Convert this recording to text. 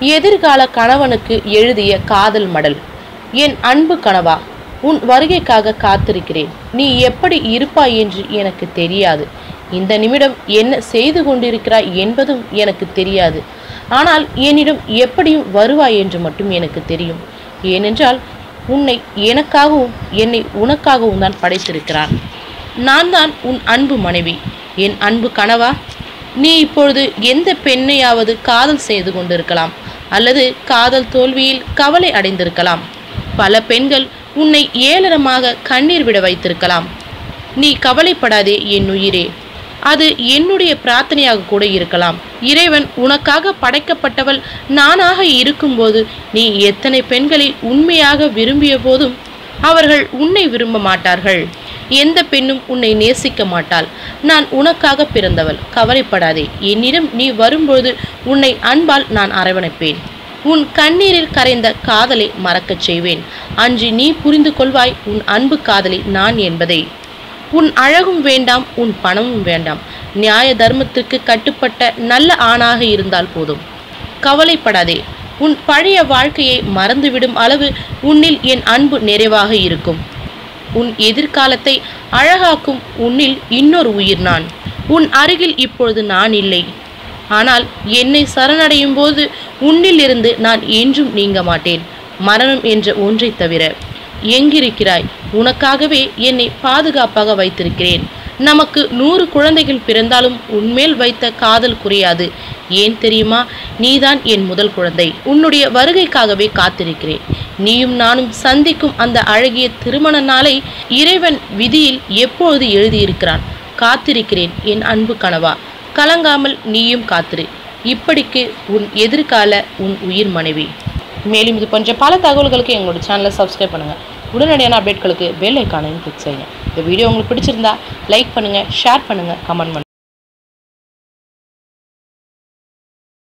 எதிர்கால கணவனுக்கு எழுதிய காதல் மடல். என் அன்பு கணவா உன் வருகைக்காக காத்திருக்கிறேன். நீ எப்படி இருப்பாய் என்று எனக்கு தெரியாது. இந்த நிமிடம் என்ன செய்து கொண்டிருக்கிறாய் என்பதும் எனக்கு தெரியாது. ஆனால் என்னிடம் எப்படியும் வருவாய் என்று மட்டும் எனக்கு தெரியும். ஏனென்றால் உன்னை எனக்காகவும் என்னை உனக்காகவும் தான் படைத்திருக்கிறான் நான் தான் உன் அன்பு மனைவி. என் அன்பு கனவா நீ இப்பொழுது எந்த பெண்ணையாவது காதல் செய்து கொண்டிருக்கலாம். அல்லது காதல் தோல்வியில் கவலை அடைந்திருக்கலாம். பல பெண்கள் உன்னை ஏளனமாக கண்ணீர் விட வைத்திருக்கலாம். நீ கவலைப்படாதே என் உயிரே. அது என்னுடைய பிரார்த்தனையாக கூட இருக்கலாம். இறைவன் உனக்காக படைக்கப்பட்டவள் நானாக இருக்கும்போது நீ எத்தனை பெண்களை உண்மையாக விரும்பிய போதும் அவர்கள் உன்னை விரும்ப மாட்டார்கள். எந்த பெண்ணும் உன்னை நேசிக்க மாட்டாள். நான் உனக்காக பிறந்தவள். கவலைப்படாதே. என்னிடம் நீ வரும்போது உன்னை அன்பால் நான் அரவணைப்பேன். உன் கண்ணீரில் கரைந்த காதலை மறக்கச் செய்வேன். அன்று நீ புரிந்து கொள்வாய் உன் அன்பு காதலி நான் என்பதை. உன் அழகும் வேண்டாம் உன் பணமும் வேண்டாம். நியாய தர்மத்திற்கு கட்டுப்பட்ட நல்ல ஆணாக இருந்தால் போதும். கவலைப்படாதே. உன் பழைய வாழ்க்கையை மறந்துவிடும் அளவு உன்னில் என் அன்பு நிறைவாக இருக்கும். உன் எதிர்காலத்தை அழகாக்கும் உன்னில் இன்னொரு உயிர் நான். உன் அருகில் இப்பொழுது நான் இல்லை. ஆனால் என்னை சரணடையும் போது உன்னிலிருந்து நான் என்றும் நீங்க மாட்டேன். மரணம் என்ற ஒன்றைத் தவிர. எங்கிருக்கிறாய்? உனக்காகவே என்னை பாதுகாப்பாக வைத்திருக்கிறேன். நமக்கு நூறு குழந்தைகள் பிறந்தாலும் உன்மேல் வைத்த காதல் குறையாது. ஏன் தெரியுமா? நீதான் என் முதல் குழந்தை. உன்னுடைய வருகைக்காகவே காத்திருக்கிறேன். நீயும் நானும் சந்திக்கும் அந்த அழகிய திருமண நாளை இறைவன் விதியில் எப்பொழுது எழுதியிருக்கிறான்? காத்திருக்கிறேன் என் அன்பு கனவா. கலங்காமல் நீயும் காத்திரு. இப்படிக்கு உன் எதிர்கால உன் உயிர் மனைவி. மேலும் இது போன்ற பல தகவல்களுக்கு எங்களோட சேனலை சப்ஸ்கிரைப் பண்ணுங்கள் உடனடியான அப்டேட்களுக்கு பெல் ஐக்கானையும் கிளிக் செய்யுங்க. இந்த வீடியோ உங்களுக்கு பிடிச்சிருந்தா லைக் பண்ணுங்கள் ஷேர் பண்ணுங்கள் கமெண்ட் பண்ணுங்கள்